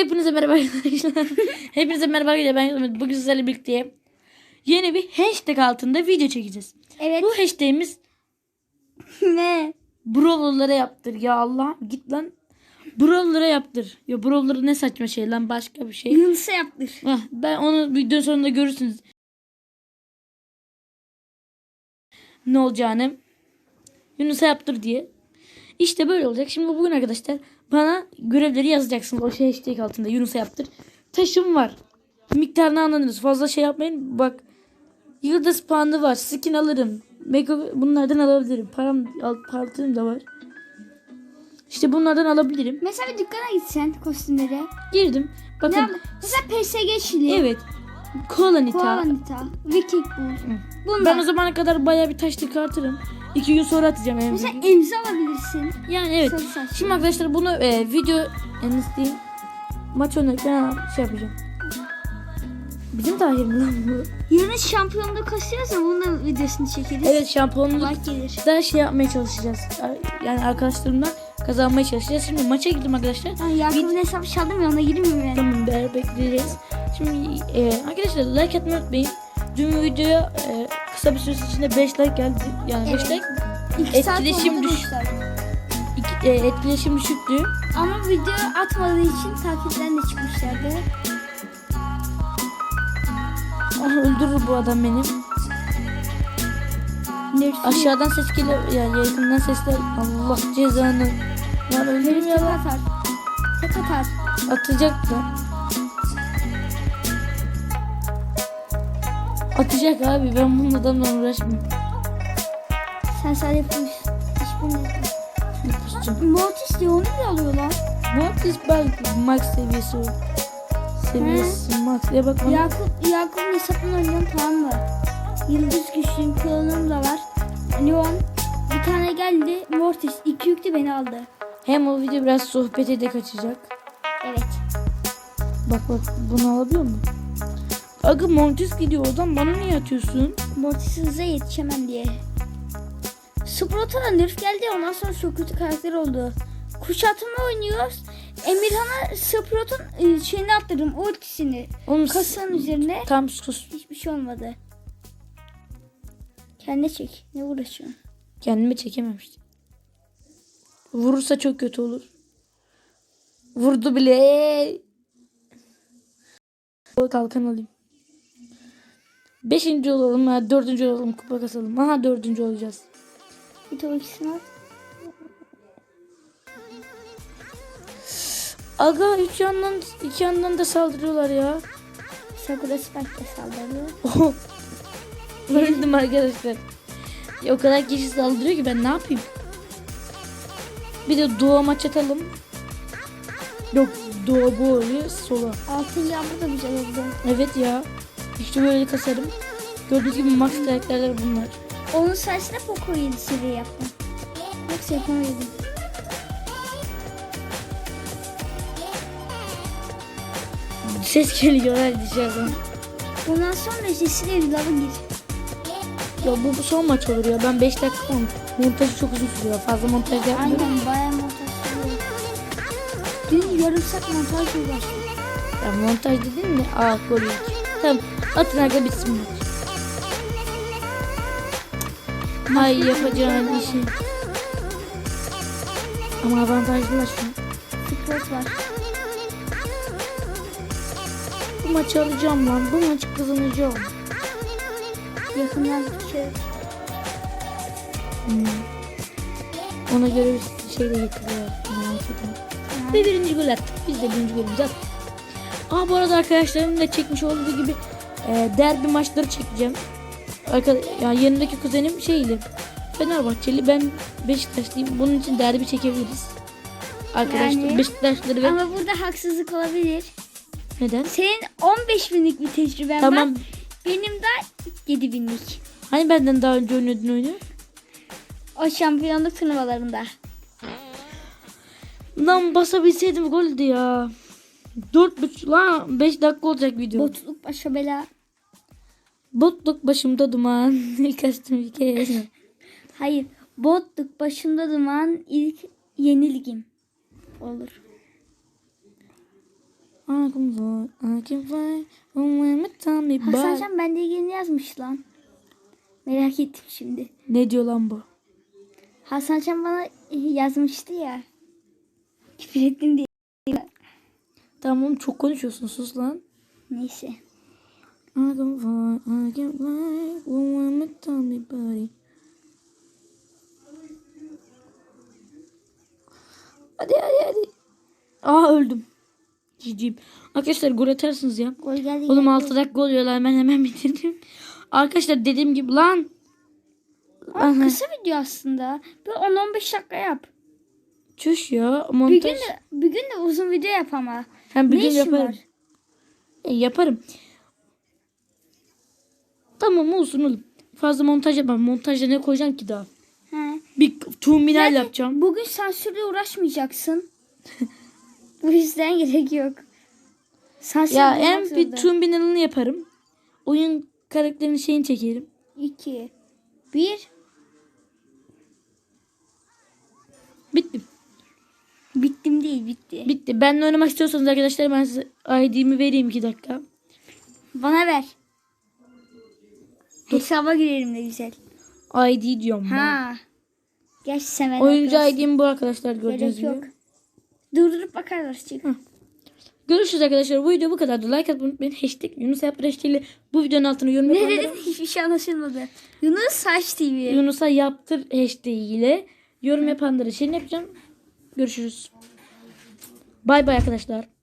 Hepinize merhaba arkadaşlar. Hepinize merhaba arkadaşlar. Ben. Bugün sizlerle birlikte yeni bir hashtag altında video çekeceğiz. Evet. Bu hashtagimiz ne? brawler'lara yaptır. Ya Allah git lan. Brawler'lara yaptır. Ya brawler ne saçma şey lan başka bir şey. Yunus'a yaptır. Ben onu videonun sonunda görürsünüz. Ne olacağını. Yunus'a yaptır diye. İşte böyle olacak. Şimdi bugün arkadaşlar bana görevleri yazacaksınız. O şey hashtag altında Yunus'a yaptır. Taşım var. Miktarını anladınız. Fazla şey yapmayın. Bak. Yıldız puanı var. Skin alırım. Mega bunlardan alabilirim. Param al, partım da var. İşte bunlardan alabilirim. Mesela bir dükkana gitsen kostümlere. Girdim. Ne Bakın. al- Mesela PSG Şili. Evet. Kolanita. Koalanita. Viking. Bunlar. Ben o zamana kadar bayağı bir taş çıkartırım. İki gün sonra atacağım evde. Mesela emzi alabilirsin. Yani evet. Sarı. Şimdi arkadaşlar bunu e, video en diyeyim maç oynarken şey yapacağım. Bizim Tahir mi lan bu? Yarın şampiyonda kasıyoruz ya bunun da videosunu çekeriz. Evet şampiyonluk da şey yapmaya çalışacağız. Yani arkadaşlarımla kazanmaya çalışacağız. Şimdi maça girdim arkadaşlar. Ha, Yakup'un hesabı çaldım ya ona girmeyeyim ben. Tamam beraber bekleyeceğiz. Şimdi e, arkadaşlar like atmayı unutmayın. Dün videoya e, kısa bir süre içinde 5 like geldi. Yani 5 Evet. like İki Etkileşim düş- iki, e, etkileşim düşüktü. Ama video atmadığı için takipten de çıkmışlardı. Ah, öldürür bu adam beni. Aşağıdan ses geliyor. Yani yakından sesler. Allah cezanı. Lan öldürüm ya lan. atar. Tek atar. Atacak da. Atacak abi. Ben bunun adamla uğraşmıyorum. Sen push. Hiçbirini Yapışacağım. Mortis diye onu da alıyorlar. Mortis belki max seviyesi o. Seviyesi max. Ya bak. Yakup, Yakup'un hesabını oynuyorum tamam mı? Yıldız güçlüyüm klonum da var. Leon bir tane geldi. Mortis iki yüklü beni aldı. Hem o video biraz sohbete de kaçacak. Evet. Bak bak bunu alabiliyor mu? Aga Mortis gidiyor oradan bana niye atıyorsun? Mortis hıza yetişemem diye. Sprout'a nerf geldi ondan sonra çok kötü karakter oldu. Kuşatma oynuyoruz. Emirhan'a Sprout'un e, şeyini attırdım ultisini. Oğlum Kasanın üzerine tam sus. hiçbir şey olmadı. Kendine çek. Ne uğraşıyorsun? Kendimi çekememiştim. Vurursa çok kötü olur. Vurdu bile. Kalkan alayım. Beşinci olalım ya dördüncü olalım kupa kasalım. Aha dördüncü olacağız. Bir de o ikisini al. Aga üç yandan iki yandan da saldırıyorlar ya. Sakura Spike de saldırıyor. Öldüm arkadaşlar. Ya o kadar kişi saldırıyor ki ben ne yapayım? Bir de doğa maç atalım. Yok doğa bu oluyor sola. Altın yağmur da güzel oldu. Evet ya. İşte böyle kasarım. Gördüğünüz gibi max karakterler bunlar. Onun sayesinde Poco 7 seviye yaptım. Yoksa yapamıyordum. Ses geliyor her dışarıdan. Bundan sonra sesli evlava gir. Ya bu, bu son maç olur ya. Ben 5 dakika olmuş. Montajı çok uzun sürüyor. Fazla montaj yapmıyorum. Aynen bayağı montaj sürüyor. Dün yarım saat montaj uğraştım. Ya montaj dedin mi? Aa gol. Tamam. Atın aga maç. Hay yapacağın işi. Ama avantajlılar şu an. Sprout var. Bu maçı alacağım lan. Bu maçı kazanacağım. Yakınlar şey. Hmm. Ona göre bir şey de getiriyor. Birinci gol attık. Biz de birinci golümüzü attık. Aa bu arada arkadaşlarım da çekmiş olduğu gibi e, derbi maçları çekeceğim. Arka, yani yanındaki kuzenim şeyli. Fenerbahçeli ben Beşiktaşlıyım. Bunun için derbi çekebiliriz. Arkadaşlar Yani- Beşiktaşları ve Ama burada haksızlık olabilir. neden? Senin 15 binlik bir tecrüben Tamam. var. Benim de 7 binlik. Hani benden daha önce oynuyordun oyunu? O şampiyonluk turnuvalarında. Lan basabilseydim goldü ya. Dört buçuk lan 5 dakika olacak video. Botluk başa bela. Botluk başımda duman. İlk açtım bir kere. Hayır. Botluk başımda duman ilk yenilgim. Olur. I can fly, I can fly. When my tummy Hasan. Can bende ilgili yazmış lan. Merak ettim şimdi. Ne diyor lan bu? Hasan Can bana yazmıştı ya. Küfür ettin diye. Tamam oğlum çok konuşuyorsun sus lan. Neyse. I can fly, I can fly. When my tummy bite. Hadi hadi hadi. Aa öldüm. Cicim. Arkadaşlar gol atarsınız ya. Gol geldi. Oğlum geldi. 6 dakika oluyorlar ben hemen bitirdim. Arkadaşlar dediğim gibi lan. Ama kısa video aslında. Bir 10-15 dakika yap. Çüş ya Bir montaj. gün de, bir gün de uzun video yap ama. Hem bir Ne gün yaparım. var? E, yaparım. Tamam olsun oğlum. Fazla montaj yapmam. Montajda ne koyacağım ki daha? He. Bir tuğminal Zaten yapacağım. Bugün sansürle uğraşmayacaksın. Bu yüzden gerek yok. Sansür Ya en bir tuğminalını yaparım. Oyun karakterinin şeyini çekerim. 2 1 Bitti. Bittim değil bitti. Bitti. Benle oynamak istiyorsanız arkadaşlar ben size ID'mi vereyim 2 dakika. Bana ver. Hesaba girelim de güzel. ID diyorum ben. Ha. Gerçi sen Oyuncu ID'm bu arkadaşlar gördüğünüz Gerek yok. Durdurup bakarlar çık. Görüşürüz arkadaşlar. Bu video bu kadardı. Like atmayı unutmayın. Hashtag Yunus Yaptır hashtag ile bu videonun altına yorum Ne yapanlara dedin? Hiçbir şey anlaşılmadı. Yunus Saç TV. Yunus'a yaptır hashtag ile yorum yapanlara şey yapacağım. Görüşürüz. Bay bay arkadaşlar.